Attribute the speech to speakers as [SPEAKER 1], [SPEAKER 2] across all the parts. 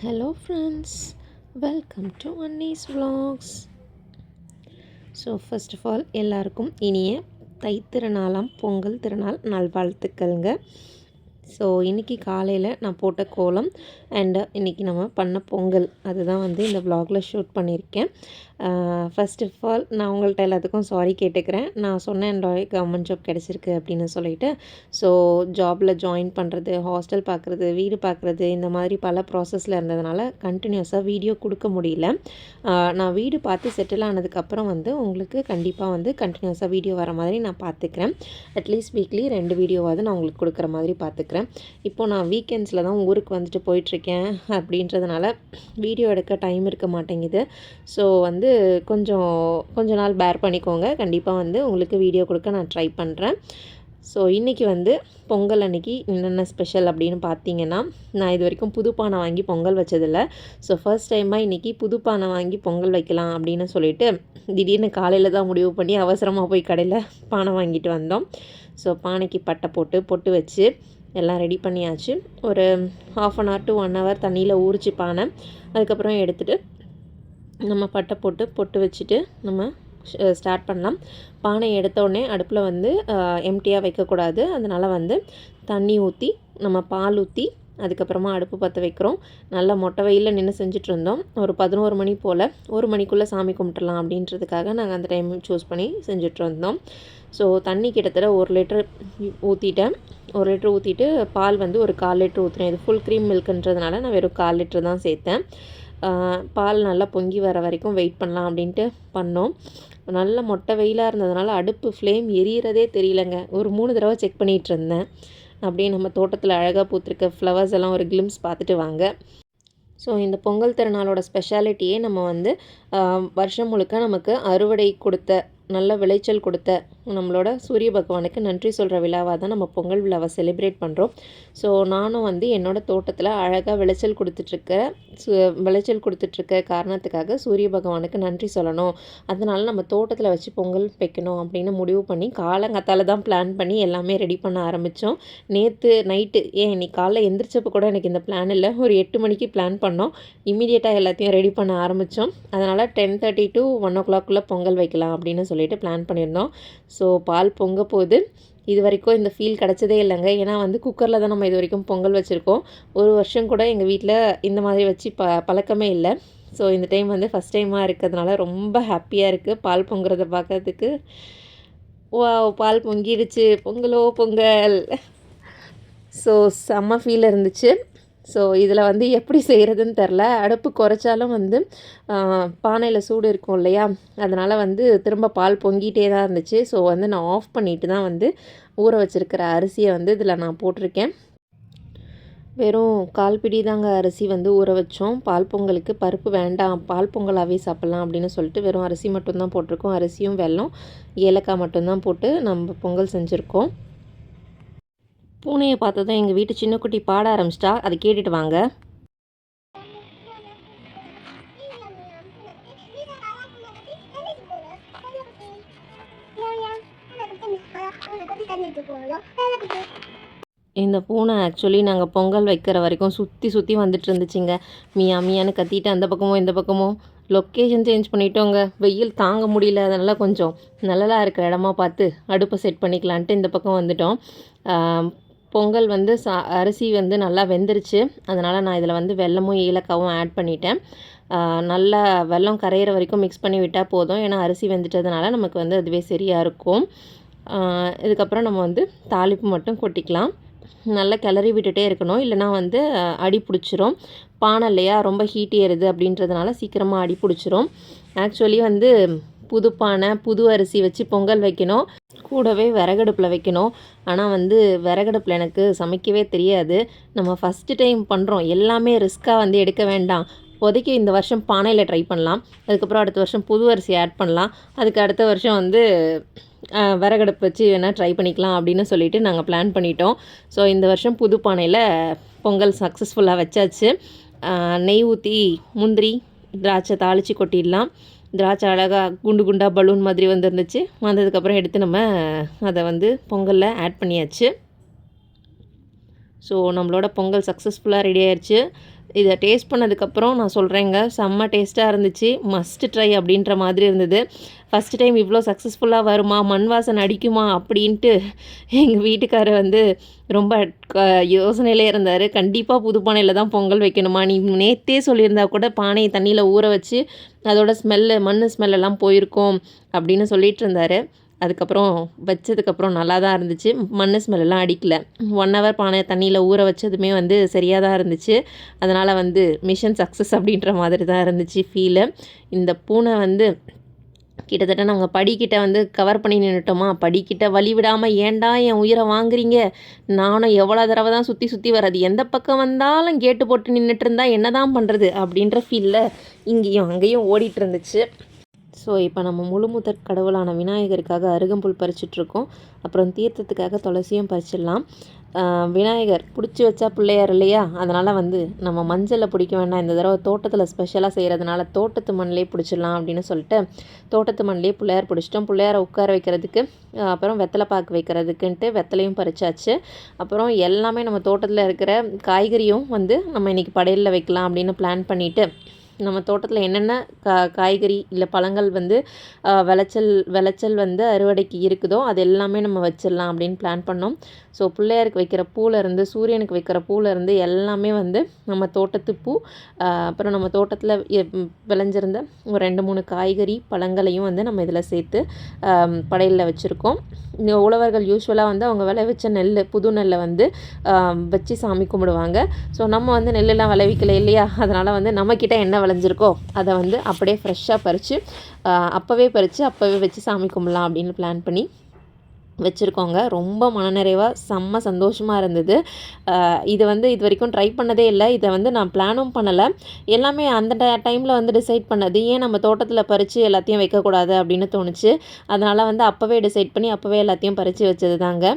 [SPEAKER 1] Hello friends welcome to Annie's vlogs. So first of all எல்லாருக்கும் இனிய தை திருநாளாம் பொங்கல் திருநாள் நல்வாழ்த்துக்கள்ங்க. ஸோ இன்றைக்கி காலையில் நான் போட்ட கோலம் அண்டு இன்றைக்கி நம்ம பண்ண பொங்கல். அதுதான் வந்து இந்த வ்ளாகில் ஷூட் பண்ணியிருக்கேன். ஃபர்ஸ்ட் ஆஃப் ஆல் நான் உங்கள்கிட்ட எல்லாத்துக்கும் சாரி கேட்டுக்கிறேன். நான் சொன்னேன் கவர்மெண்ட் ஜாப் கிடச்சிருக்கு அப்படின்னு சொல்லிட்டு ஸோ ஜாபில் ஜாயின் பண்ணுறது ஹாஸ்டல் பார்க்குறது வீடு பார்க்குறது இந்த மாதிரி பல ப்ராசஸில் இருந்ததுனால கண்டினியூஸாக வீடியோ கொடுக்க முடியல. நான் வீடு பார்த்து செட்டில் ஆனதுக்கப்புறம் வந்து உங்களுக்கு கண்டிப்பாக வந்து கண்டினியூஸாக வீடியோ வர மாதிரி நான் பார்த்துக்கிறேன் அட்லீஸ்ட் வீக்லி ரெண்டு வீடியோவாவது நான் உங்களுக்கு கொடுக்குற மாதிரி பார்த்துக்கிறேன் இப்போது நான் வீக்கெண்ட்ஸில் தான் ஊருக்கு வந்துட்டு போயிட்டுருக்கேன் அப்படின்றதுனால வீடியோ எடுக்க டைம் இருக்க மாட்டேங்குது. ஸோ வந்து கொஞ்சம் கொஞ்ச நாள் பேர் பண்ணிக்கோங்க. கண்டிப்பாக வந்து உங்களுக்கு வீடியோ கொடுக்க நான் ட்ரை பண்ணுறேன் ஸோ இன்றைக்கி வந்து பொங்கல் அன்னைக்கு என்னென்ன ஸ்பெஷல் அப்படின்னு பார்த்தீங்கன்னா நான் இது வரைக்கும் புது பானை வாங்கி பொங்கல் வச்சதில்லை. ஸோ ஃபர்ஸ்ட் டைமாக இன்றைக்கி புது பானை வாங்கி பொங்கல் வைக்கலாம் அப்படின்னு சொல்லிட்டு திடீர்னு காலையில் தான் முடிவு பண்ணி அவசரமாக போய் கடையில் பானை வாங்கிட்டு வந்தோம். ஸோ பானைக்கு பட்டை போட்டு பொட்டு வச்சு எல்லாம் ரெடி பண்ணியாச்சு. ஒரு half an hour to one hour தண்ணியில் ஊறிச்சு பானை. அதுக்கப்புறம் எடுத்துகிட்டு நம்ம பட்டை போட்டு பொட்டு வச்சுட்டு நம்ம ஸ்டார்ட் பண்ணலாம். பானை எடுத்தோடனே அடுப்பில் வந்து எம்டியாக வைக்கக்கூடாது. அதனால் வந்து தண்ணி ஊற்றி நம்ம பால் ஊற்றி அதுக்கப்புறமா அடுப்பு பற்ற வைக்கிறோம். நல்லா மொட்டை வெயிலில் நின்று செஞ்சுட்டு இருந்தோம் ஒரு பதினோரு மணி போல் ஒரு மணிக்குள்ளே சாமி கும்பிட்டுலாம் அப்படின்றதுக்காக நாங்கள் அந்த டைம் சூஸ் பண்ணி செஞ்சுட்டு இருந்தோம் ஸோ தண்ணி கிட்டத்தட்ட ஒரு லிட்டர் ஊற்றிட்டேன் ஒரு லிட்டர் ஊற்றிட்டு பால் வந்து ஒரு கால் லிட்டர் ஊற்றினேன் இது ஃபுல் க்ரீம் மில்க்குன்றதுனால நான் வெறும் கால் லிட்டர் தான் சேர்த்தேன். பால் நல்லா பொங்கி வர வரைக்கும் வெயிட் பண்ணலாம் அப்படின்ட்டு பண்ணோம். நல்ல மொட்டை வெயிலாக இருந்ததுனால அடுப்பு ஃப்ளேம் எரியறதே தெரியலங்க. ஒரு மூணு தடவை செக் பண்ணிகிட்டு இருந்தேன். அப்படியே நம்ம தோட்டத்தில் அழகாக பூத்திருக்க ஃப்ளவர்ஸ் எல்லாம் ஒரு கிளிம்ஸ் பார்த்துட்டு வாங்க. ஸோ இந்த பொங்கல் திருநாளோட ஸ்பெஷாலிட்டியே நம்ம வந்து வருஷம் முழுக்க நமக்கு அறுவடை கொடுத்த நல்ல விளைச்சல் கொடுத்த நம்மளோட சூரிய பகவானுக்கு நன்றி சொல்கிற விழாவாக தான் நம்ம பொங்கல் விழாவை செலிப்ரேட் பண்ணுறோம் ஸோ நானும் வந்து என்னோட தோட்டத்தில் அழகாக விளைச்சல் கொடுத்துட்ருக்க சு விளைச்சல் கொடுத்துட்ருக்க காரணத்துக்காக சூரிய பகவானுக்கு நன்றி சொல்லணும். அதனால் நம்ம தோட்டத்தில் வச்சு பொங்கல் வைக்கணும் அப்படின்னு முடிவு பண்ணி காலங்கத்தால் தான் பிளான் பண்ணி எல்லாமே ரெடி பண்ண ஆரம்பித்தோம் நேற்று நைட்டு ஏன் இன்னைக்கு காலைல எந்திரிச்சப்போ கூட எனக்கு இந்த பிளான் இல்லை. ஒரு எட்டு மணிக்கு பிளான் பண்ணோம். இமீடியட்டாக எல்லாத்தையும் ரெடி பண்ண ஆரம்பித்தோம் அதனால் டென் தேர்ட்டி டு ஒன் ஓ கிளாக்குள்ளே பொங்கல் வைக்கலாம் அப்படின்னு சொல்லிட்டு பிளான் பண்ணியிருந்தோம். ஸோ பால் பொங்க போது இது வரைக்கும் இந்த ஃபீல் கிடச்சதே இல்லைங்க. ஏன்னா வந்து குக்கரில் தான் நம்ம இது வரைக்கும் பொங்கல் வச்சுருக்கோம். ஒரு வருஷம் கூட எங்கள் வீட்டில் இந்த மாதிரி வச்சு ப பழக்கமே இல்லை. ஸோ இந்த டைம் வந்து ஃபஸ்ட் டைமாக இருக்கிறதுனால ரொம்ப ஹாப்பியாக இருக்குது பால் பொங்குறத பார்க்கறதுக்கு வா பால் பொங்கிடுச்சு பொங்கலோ பொங்கல். ஸோ செம்ம ஃபீல் இருந்துச்சு. ஸோ இதில் வந்து எப்படி செய்கிறதுன்னு தெரில. அடுப்பு குறைச்சாலும் வந்து பானையில் சூடு இருக்கும் இல்லையா? அதனால் வந்து திரும்ப பால் பொங்கிட்டே தான் இருந்துச்சு. ஸோ வந்து நான் ஆஃப் பண்ணிட்டு தான் வந்து ஊற வச்சுருக்கிற அரிசியை வந்து இதில் நான் போட்டிருக்கேன். வெறும் கால் பிடி தாங்க அரிசி வந்து ஊற வச்சோம். பால் பொங்கலுக்கு பருப்பு வேண்டாம் பால் பொங்கலாகவே சாப்பிட்லாம் அப்படின்னு சொல்லிட்டு வெறும் அரிசி மட்டும்தான் போட்டிருக்கோம். அரிசியும் வெல்லம் ஏலக்காய் மட்டும்தான் போட்டு நம்ம பொங்கல் செஞ்சுருக்கோம். பூனையை பார்த்ததும் எங்கள் வீட்டு சின்ன குட்டி பாட ஆரம்பிச்சிட்டா. அதை கேட்டுட்டு வாங்க. இந்த பூனை ஆக்சுவலி நாங்கள் பொங்கல் வைக்கிற வரைக்கும் சுற்றி சுற்றி வந்துட்டு இருந்துச்சுங்க. மியா மியான்னு கத்திட்டு அந்த பக்கமும் இந்த பக்கமும் லொக்கேஷன் சேஞ்ச் பண்ணிட்டோங்க. வெயில் தாங்க முடியல. அதனால் கொஞ்சம் நல்லலாக இருக்கிற இடமா பார்த்து அடுப்பை செட் பண்ணிக்கலான்ட்டு இந்த பக்கம் வந்துட்டோம். பொங்கல் வந்து சா அரிசி வந்து நல்லா வெந்துருச்சு. அதனால் நான் இதில் வந்து வெல்லமும் ஏலக்காவும் ஆட் பண்ணிட்டேன். நல்லா வெல்லம் கரையிற வரைக்கும் மிக்ஸ் பண்ணி விட்டால் போதும். ஏன்னா அரிசி வெந்துட்டதுனால நமக்கு வந்து அதுவே சரியாக இருக்கும். இதுக்கப்புறம் நம்ம வந்து தாளிப்பு மட்டும் கொட்டிக்கலாம். நல்லா கிளறி விட்டுட்டே இருக்கணும். இல்லைனா வந்து அடி பிடிச்சிரும். பானை இல்லையா? ரொம்ப ஹீட் ஏறுது அப்படின்றதுனால சீக்கிரமாக அடி பிடிச்சிரும். ஆக்சுவலி வந்து புது பானை புது அரிசி வச்சு பொங்கல் வைக்கணும். கூடவே விறகடுப்பில் வைக்கணும். ஆனால் வந்து விறகடுப்பில் எனக்கு சமைக்கவே தெரியாது. நம்ம ஃபஸ்ட்டு டைம் பண்ணுறோம் எல்லாமே ரிஸ்க்காக வந்து எடுக்க வேண்டாம். இப்போதைக்கு இந்த வருஷம் பானையில் ட்ரை பண்ணலாம். அதுக்கப்புறம் அடுத்த வருஷம் புது அரிசி ஆட் பண்ணலாம். அதுக்கு அடுத்த வருஷம் வந்து விறகடுப்பு வச்சு வேணால் ட்ரை பண்ணிக்கலாம் அப்படின்னு சொல்லிட்டு நாங்கள் பிளான் பண்ணிட்டோம். ஸோ இந்த வருஷம் புது பானையில் பொங்கல் சக்ஸஸ்ஃபுல்லாக வச்சாச்சு. நெய் ஊற்றி முந்திரி திராட்சை தாளித்து கொட்டிடலாம். திராட்சை அழகாக குண்டு குண்டாக பலூன் மாதிரி வந்துருந்துச்சு. வந்ததுக்கப்புறம் எடுத்து நம்ம அதை வந்து பொங்கலில் ஆட் பண்ணியாச்சு. ஸோ நம்மளோட பொங்கல் சக்ஸஸ்ஃபுல்லாக ரெடி ஆயிடுச்சு இதை டேஸ்ட் பண்ணதுக்கப்புறம் நான் சொல்கிறேங்க செம்ம டேஸ்ட்டாக இருந்துச்சு. மஸ்ட் ட்ரை அப்படின்ற மாதிரி இருந்தது. ஃபஸ்ட் டைம் இவ்வளோ சக்ஸஸ்ஃபுல்லாக வருமா மண் வாசனை அடிக்குமா அப்படின்ட்டு எங்கள் வீட்டுக்காரர் வந்து ரொம்ப யோசனையிலே இருந்தார். கண்டிப்பாக புது பானையில் தான் பொங்கல் வைக்கணுமா? நீ நேற்றே சொல்லியிருந்தா கூட பானையை தண்ணியில் ஊற வச்சு அதோட ஸ்மெல்லு மண் ஸ்மெல்லெல்லாம் போயிருக்கோம் அப்படின்னு சொல்லிட்டு இருந்தார். அதுக்கப்புறம் வச்சதுக்கப்புறம் நல்லா தான் இருந்துச்சு மண் ஸ்மெல்லாம் அடிக்கல. ஒன் ஹவர் பானை தண்ணியில் ஊற வச்சதுமே வந்து சரியாக தான் இருந்துச்சு. அதனால் வந்து மிஷன் சக்ஸஸ் அப்படின்ற மாதிரி தான் இருந்துச்சு ஃபீலு இந்த பூனை வந்து கிட்டத்தட்ட நாங்கள் படிக்கிட்ட வந்து கவர் பண்ணி நின்றுட்டோமா படிக்கிட்ட வழி விடாமல் ஏன்டா என் உயிரை வாங்குறீங்க? நானும் எவ்வளோ தடவை தான் சுற்றி சுற்றி வர்றது? எந்த பக்கம் வந்தாலும் கேட்டு போட்டு நின்றுட்டு இருந்தால் என்ன தான் பண்ணுறது அப்படின்ற ஃபீலில் இங்கேயும் அங்கேயும் ஓடிட்டு இருந்துச்சு. ஸோ இப்போ நம்ம முழுமுதற் கடவுளான விநாயகருக்காக அருகம்புல் பறிச்சிட்ருக்கோம். அப்புறம் தீர்த்தத்துக்காக துளசியும் பறிச்சிடலாம். விநாயகர் பிடிச்சி வச்சா பிள்ளையார் இல்லையா? அதனால் வந்து நம்ம மஞ்சளில் பிடிக்க வேண்டாம். இந்த தடவை தோட்டத்தில் ஸ்பெஷலாக செய்கிறதுனால தோட்டத்து மண்ணிலே பிடிச்சிடலாம் அப்படின்னு சொல்லிட்டு தோட்டத்து மண்ணிலே பிள்ளையார் பிடிச்சிட்டோம். பிள்ளையாரை உட்கார வைக்கிறதுக்கு அப்புறம் வெத்தலை பாக்கு வைக்கிறதுக்குன்ட்டு வெத்தலையும் பறிச்சாச்சு. அப்புறம் எல்லாமே நம்ம தோட்டத்தில் இருக்கிற காய்கறியும் வந்து நம்ம இன்றைக்கி படையலில் வைக்கலாம் அப்படின்னு பிளான் பண்ணிவிட்டு நம்ம தோட்டத்தில் என்னென்ன கா காய்கறி இல்லை பழங்கள் வந்து விளைச்சல் விளைச்சல் வந்து அறுவடைக்கு இருக்குதோ அது எல்லாமே நம்ம வச்சிடலாம் அப்படின்னு பிளான் பண்ணோம். ஸோ பிள்ளையாருக்கு வைக்கிற பூலேருந்து சூரியனுக்கு வைக்கிற பூலேருந்து எல்லாமே வந்து நம்ம தோட்டத்து பூ அப்புறம் நம்ம தோட்டத்தில் விளைஞ்சிருந்த ஒரு ரெண்டு மூணு காய்கறி பழங்களையும் வந்து நம்ம இதில் சேர்த்து படையலில் வச்சுருக்கோம். உழவர்கள் யூஸ்வலாக வந்து அவங்க விளைவிச்ச நெல் புது நெல்லை வந்து வச்சு சாமி கும்பிடுவாங்க. ஸோ நம்ம வந்து நெல்லெல்லாம் விளைவிக்கல இல்லையா? அதனால் வந்து நம்மக்கிட்ட என்ன விளைஞ்சிருக்கோ அதை வந்து அப்படியே ஃப்ரெஷ்ஷாக பறித்து அப்போவே பறித்து அப்போவே வச்சு சாமி கும்பிடலாம் அப்படின்னு பிளான் பண்ணி வச்சுருக்கோங்க. ரொம்ப மனநிறைவாக செம்ம சந்தோஷமாக இருந்தது. இது வந்து இது வரைக்கும் ட்ரை பண்ணதே இல்லை. இதை வந்து நான் பிளானும் பண்ணலை. எல்லாமே அந்த டைமில் வந்து டிசைட் பண்ணது ஏன் நம்ம தோட்டத்தில் பறித்து எல்லாத்தையும் வைக்கக்கூடாது அப்படின்னு தோணுச்சு. அதனால் வந்து அப்போவே டிசைட் பண்ணி அப்போவே எல்லாத்தையும் பறித்து வச்சது தாங்க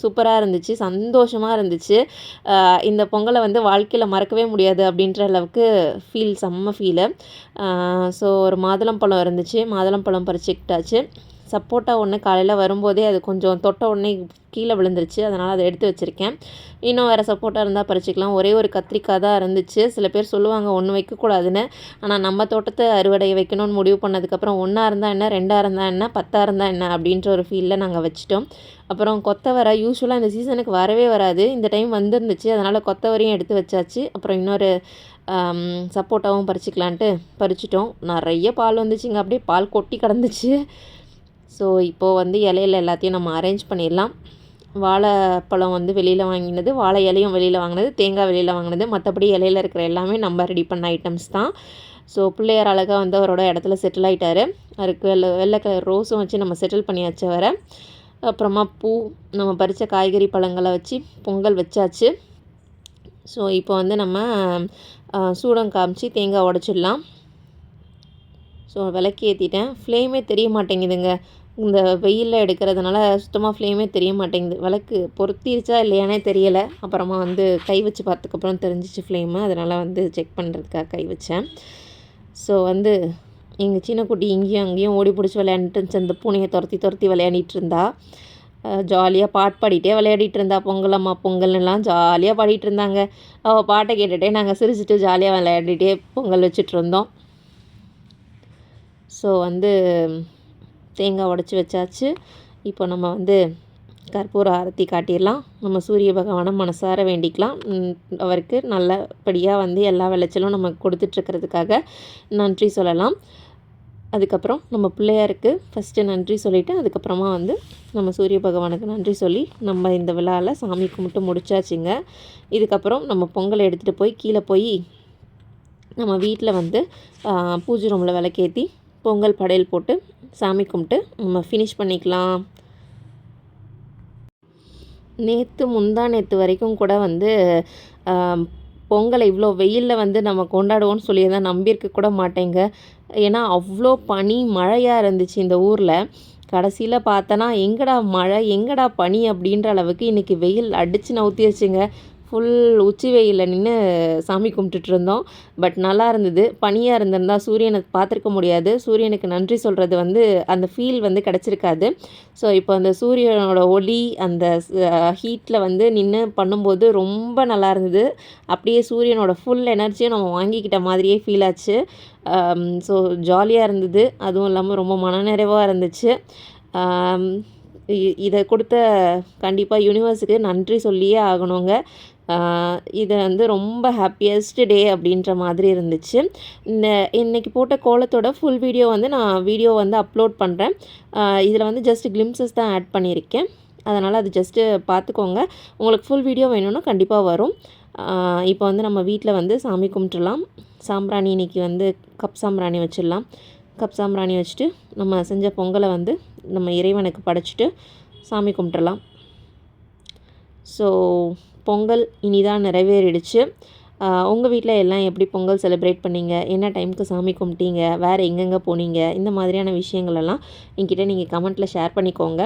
[SPEAKER 1] சூப்பராக இருந்துச்சு சந்தோஷமாக இருந்துச்சு. இந்த பொங்கலை வந்து வாழ்க்கையில் மறக்கவே முடியாது அப்படின்ற அளவுக்கு ஃபீல் செம்ம ஃபீலு ஸோ ஒரு மாதுளம்பழம் இருந்துச்சு மாதுளம்பழம் பறிச்சுக்கிட்டாச்சு. சப்போட்டா ஒன்று காலையில் வரும்போதே அது கொஞ்சம் தொட்ட உடனே கீழே விழுந்துருச்சு. அதனால் அதை எடுத்து வச்சுருக்கேன். இன்னும் வேறு சப்போட்டா இருந்தால் பறிச்சிக்கலாம். ஒரே ஒரு கத்திரிக்காய் தான் இருந்துச்சு. சில பேர் சொல்லுவாங்க ஒன்று வைக்கக்கூடாதுன்னு ஆனால் நம்ம தோட்டத்தை அறுவடையை வைக்கணும்னு முடிவு பண்ணதுக்கப்புறம் ஒன்றா இருந்தால் என்ன ரெண்டாக இருந்தால் என்ன பத்தாக இருந்தால் என்ன அப்படின்ற ஒரு ஃபீலில் நாங்கள் வச்சிட்டோம். அப்புறம் கொத்தவரை யூஸ்வலாக இந்த சீசனுக்கு வரவே வராது. இந்த டைம் வந்துருந்துச்சு. அதனால் கொத்தவரையும் எடுத்து வச்சாச்சு. அப்புறம் இன்னொரு சப்போட்டாவும் பறிச்சிக்கலான்ட்டு பறிச்சிட்டோம். நிறைய பால் வந்துச்சுங்க. அப்படியே பால் கொட்டி கிடந்துச்சு. ஸோ இப்போது வந்து இலையில எல்லாத்தையும் நம்ம அரேஞ்ச் பண்ணிடலாம். வாழைப்பழம் வந்து வெளியில் வாங்கினது வாழை இலையும் வெளியில் வாங்கினது தேங்காய் வெளியில் வாங்கினது மற்றபடி இலையில இருக்கிற எல்லாமே நம்ம ரெடி பண்ண ஐட்டம்ஸ் தான். ஸோ பிள்ளையார் அழகாக வந்து அவரோட இடத்துல செட்டில் ஆகிட்டார் அதுக்கு வெள்ளை வெள்ளை கலர் ரோஸும் வச்சு நம்ம செட்டில் பண்ணியாச்சு வர அப்புறமா பூ நம்ம பறித்த காய்கறி பழங்களை வச்சு பொங்கல் வச்சாச்சு. ஸோ இப்போ வந்து நம்ம சூடம் காமிச்சு தேங்காய் உடச்சிடலாம். ஸோ விளக்கு ஏற்றிட்டேன் ஃப்ளேமே தெரிய மாட்டேங்குதுங்க. இந்த வெயிலில் எடுக்கிறதுனால சுத்தமாக ஃப்ளேமே தெரிய மாட்டேங்குது விளக்கு பொருத்திருச்சா இல்லையானே தெரியலை. அப்புறமா வந்து கை வச்சு பார்த்ததுக்கப்புறம் தெரிஞ்சிச்சு ஃப்ளேமு அதனால் வந்து செக் பண்ணுறதுக்காக கை வச்சேன். ஸோ வந்து எங்கள் சின்ன குட்டி இங்கேயும் அங்கேயும் ஓடி பிடிச்சி விளையாண்டுட்டு அந்த பூனையை துரத்தி துரத்தி விளையாடிட்டு இருந்தா. ஜாலியாக பாட்டு பாடிட்டே விளையாடிட்டு இருந்தா. பொங்கலம்மா பொங்கல்லாம் ஜாலியாக பாடிட்டு இருந்தாங்க. அவள் பாட்டை கேட்டுகிட்டே நாங்கள் சிரிச்சிட்டு ஜாலியாக விளையாடிட்டே பொங்கல் வச்சுட்டு இருந்தோம். ஸோ வந்து தேங்காய் உடச்சி வச்சாச்சு. இப்போ நம்ம வந்து கற்பூர ஆரத்தி காட்டிடலாம். நம்ம சூரிய பகவானை மனசார வேண்டிக்கலாம். அவருக்கு நல்லபடியாக வந்து எல்லா விளைச்சலும் நம்ம கொடுத்துட்ருக்கிறதுக்காக நன்றி சொல்லலாம். அதுக்கப்புறம் நம்ம பிள்ளையாருக்கு ஃபஸ்ட்டு நன்றி சொல்லிவிட்டு அதுக்கப்புறமா வந்து நம்ம சூரிய பகவானுக்கு நன்றி சொல்லி நம்ம இந்த விழாவில் சாமி கும்பிட்டு முடிச்சாச்சுங்க. இதுக்கப்புறம் நம்ம பொங்கலை எடுத்துகிட்டு போய் கீழே போய் நம்ம வீட்டில் வந்து பூஜை ரூமில் விளக்கேற்றி பொங்கல் படையல் போட்டு சாமி கும்பிட்டு நம்ம ஃபினிஷ் பண்ணிக்கலாம். நேற்று முந்தா நேற்று வரைக்கும் கூட வந்து பொங்கலை இவ்வளோ வெயிலில் வந்து நம்ம கொண்டாடுவோம்னு சொல்லி தான் நம்பியிருக்க கூட மாட்டேங்க. ஏன்னா அவ்வளோ பனி மழையாக இருந்துச்சு இந்த ஊரில். கடைசியில் பார்த்தோன்னா எங்கடா மழை? எங்கடா பனி? அப்படின்ற அளவுக்கு இன்றைக்கி வெயில் அடித்து நவுத்திருச்சுங்க. ஃபுல் உச்சி வெயிலில் நின்று சாமி கும்பிட்டுட்டு இருந்தோம் பட் நல்லா இருந்தது. பனியாக இருந்திருந்தா சூரியனை பார்த்துருக்க முடியாது. சூரியனுக்கு நன்றி சொல்கிறது வந்து அந்த ஃபீல் வந்து கிடச்சிருக்காது. ஸோ இப்போ அந்த சூரியனோட ஒளி அந்த ஹீட்டில் வந்து நின்று பண்ணும்போது ரொம்ப நல்லா இருந்தது. அப்படியே சூரியனோட ஃபுல் எனர்ஜியும் நம்ம வாங்கிக்கிட்ட மாதிரியே ஃபீல் ஆச்சு. Um, ஸோ ஜாலியாக இருந்தது. அதுவும் இல்லாமல் ரொம்ப மனநிறைவாக இருந்துச்சு. Um, இதை கொடுத்த கண்டிப்பாக யூனிவர்ஸுக்கு நன்றி சொல்லியே ஆகணுங்க. இது வந்து ரொம்ப ஹாப்பியஸ்ட் டே அப்படின்ற மாதிரி இருந்துச்சு. இந்த இன்றைக்கி போட்ட கோலத்தோட ஃபுல் வீடியோ வந்து நான் வீடியோ வந்து அப்லோட் பண்ணுறேன் இதில் வந்து ஜஸ்ட் கிளிம்சஸ் தான் ஆட் பண்ணியிருக்கேன். அதனால் அது ஜஸ்ட்டு பார்த்துக்கோங்க. உங்களுக்கு ஃபுல் வீடியோ வேணும்னா கண்டிப்பாக வரும். இப்போ வந்து நம்ம வீட்டில் வந்து சாமி கும்பிட்டுலாம் சாம்பிராணி இன்னைக்கு வந்து கப் சாம்பிராணி வச்சிடலாம். கப் சாம்பிராணி வச்சுட்டு நம்ம செஞ்ச பொங்கலை வந்து நம்ம இறைவனுக்கு படைச்சிட்டு சாமி கும்பிட்டுலாம் ஸோ பொங்கல் இனிதான் நிறைவேறிடுச்சு. உங்கள் வீட்டில் எல்லாம் எப்படி பொங்கல் செலிப்ரேட் பண்ணீங்க? என்ன டைமுக்கு சாமி கும்பிட்டீங்க? வேறு எங்கெங்கே போனீங்க? இந்த மாதிரியான விஷயங்களெல்லாம் என்கிட்ட நீங்கள் கமெண்ட்டில் ஷேர் பண்ணிக்கோங்க.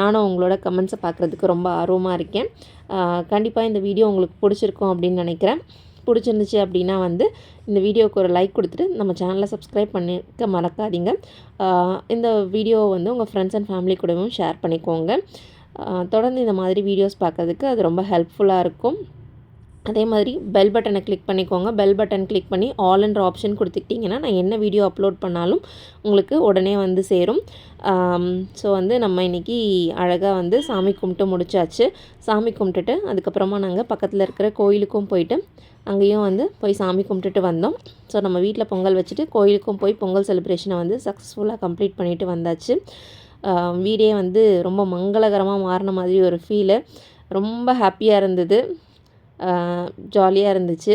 [SPEAKER 1] நானும் உங்களோட கமெண்ட்ஸை பார்க்குறதுக்கு ரொம்ப ஆர்வமாக இருக்கேன். கண்டிப்பாக இந்த வீடியோ உங்களுக்கு பிடிச்சிருக்கும் அப்படின்னு நினைக்கிறேன். பிடிச்சிருந்துச்சு அப்படின்னா வந்து இந்த வீடியோவுக்கு ஒரு லைக் கொடுத்துட்டு நம்ம சேனலை சப்ஸ்கிரைப் பண்ணிக்க மறக்காதீங்க. இந்த வீடியோவை வந்து உங்கள் ஃப்ரெண்ட்ஸ் அண்ட் ஃபேமிலி கூடவும் ஷேர் பண்ணிக்கோங்க. தொடர்ந்து இந்த மாதிரி வீடியோஸ் பார்க்கறதுக்கு அது ரொம்ப ஹெல்ப்ஃபுல்லாக இருக்கும். அதே மாதிரி பெல் பட்டனை கிளிக் பண்ணிக்கோங்க. பெல் பட்டன் கிளிக் பண்ணி ஆல்ன்ற ஆப்ஷன் கொடுத்துக்கிட்டிங்கன்னா நான் என்ன வீடியோ அப்லோட் பண்ணாலும் உங்களுக்கு உடனே வந்து சேரும். ஸோ வந்து நம்ம இன்றைக்கி அழகாக வந்து சாமி கும்பிட்டு முடிச்சாச்சு. சாமி கும்பிட்டுட்டு அதுக்கப்புறமா நாங்கள் பக்கத்தில் இருக்கிற கோயிலுக்கும் போயிட்டு அங்கேயும் வந்து போய் சாமி கும்பிட்டுட்டு வந்தோம். ஸோ நம்ம வீட்டில் பொங்கல் வச்சுட்டு கோயிலுக்கும் போய் பொங்கல் செலிப்ரேஷனை வந்து சக்ஸஸ்ஃபுல்லாக கம்ப்ளீட் பண்ணிவிட்டு வந்தாச்சு. வீடே வந்து ரொம்ப மங்களகரமாக மாறின மாதிரி ஒரு ஃபீலு ரொம்ப ஹாப்பியாக இருந்தது. ஜாலியாக இருந்துச்சு.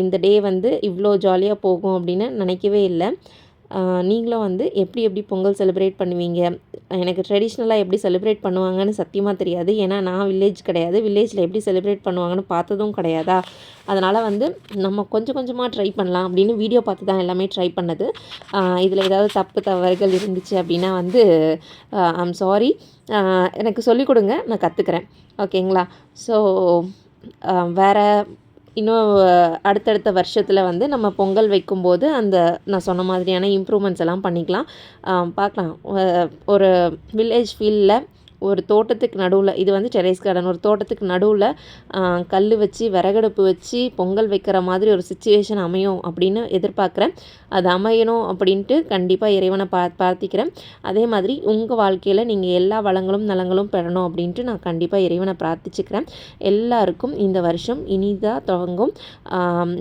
[SPEAKER 1] இந்த டே வந்து இவ்வளோ ஜாலியாக போகும் அப்படின்னு நினைக்கவே இல்லை. நீங்களும் வந்து எப்படி எப்படி பொங்கல் செலிப்ரேட் பண்ணுவீங்க? எனக்கு ட்ரெடிஷ்னலாக எப்படி செலிப்ரேட் பண்ணுவாங்கன்னு சத்தியமாக தெரியாது. ஏன்னா நான் வில்லேஜ் கிடையாது. வில்லேஜில் எப்படி செலிப்ரேட் பண்ணுவாங்கன்னு பார்த்ததும் கிடையாதா? அதனால் வந்து நம்ம கொஞ்சம் கொஞ்சமாக ட்ரை பண்ணலாம் அப்படின்னு வீடியோ பார்த்து தான் எல்லாமே ட்ரை பண்ணது. இதில் ஏதாவது தப்பு தவறுகள் இருந்துச்சு அப்படின்னா வந்து ஐம் சாரி எனக்கு சொல்லிக் கொடுங்க. நான் கற்றுக்கிறேன் ஓகேங்களா ஸோ வேறு இன்னும் அடுத்தடுத்த வருஷத்தில் வந்து நம்ம பொங்கல் வைக்கும்போது அந்த நான் சொன்ன மாதிரியான இம்ப்ரூவ்மெண்ட்ஸ் எல்லாம் பண்ணிக்கலாம். பார்க்கலாம். ஒரு வில்லேஜ் ஃபீல்டில் ஒரு தோட்டத்துக்கு நடுவில் இது வந்து டெரேஸ் கார்டன் ஒரு தோட்டத்துக்கு நடுவில் கல் வச்சு விறகடுப்பு வச்சு பொங்கல் வைக்கிற மாதிரி ஒரு சுச்சுவேஷன் அமையும் அப்படின்னு எதிர்பார்க்குறேன். அது அமையணும் அப்படின்ட்டு கண்டிப்பாக இறைவனை பா பிரார்த்திக்கிறேன். அதே மாதிரி உங்கள் வாழ்க்கையில் நீங்கள் எல்லா வளங்களும் நலங்களும் பெறணும் அப்படின்ட்டு நான் கண்டிப்பாக இறைவனை பிரார்த்திச்சுக்கிறேன். எல்லாருக்கும் இந்த வருஷம் இனிதாக துவங்கும்.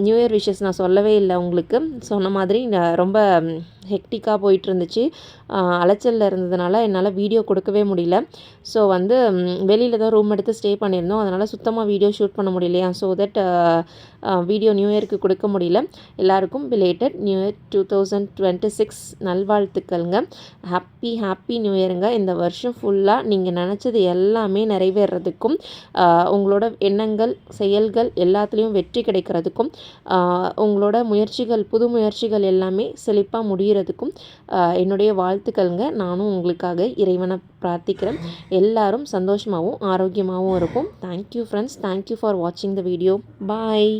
[SPEAKER 1] நியூ இயர் விஷஸ் நான் சொல்லவே இல்லை உங்களுக்கு. சொன்ன மாதிரி நான் ரொம்ப ஹெக்டிக்காக போயிட்டு இருந்துச்சு அலைச்சலில் இருந்ததுனால என்னால் வீடியோ கொடுக்கவே முடியல. ஸோ வந்து வெளியில் தான் ரூம் எடுத்து ஸ்டே பண்ணியிருந்தோம். அதனால் சுத்தமாக வீடியோ ஷூட் பண்ண முடியலையா? ஸோ தட் வீடியோ நியூ இயருக்கு கொடுக்க முடியல. எல்லாருக்கும் belated new year two thousand twenty six நல்வாழ்த்துக்கள்ங்க. Happy happy new இயருங்க இந்த வருஷம் ஃபுல்லாக நீங்கள் நினச்சது எல்லாமே நிறைவேறதுக்கும் உங்களோட எண்ணங்கள் செயல்கள் எல்லாத்துலேயும் வெற்றி கிடைக்கிறதுக்கும் உங்களோட முயற்சிகள் புது முயற்சிகள் எல்லாமே செழிப்பாக முடிகிறதுக்கும் என்னுடைய வாழ்த்துக்கள்ங்க. நானும் உங்களுக்காக இறைவனை பிரார்த்திக்கிறேன். எல்லாரும் சந்தோஷமாகவும் ஆரோக்கியமாகவும் இருக்கும். தேங்க்யூ ஃப்ரெண்ட்ஸ் தேங்க்யூ ஃபார் வாட்சிங் த வீடியோ பாய்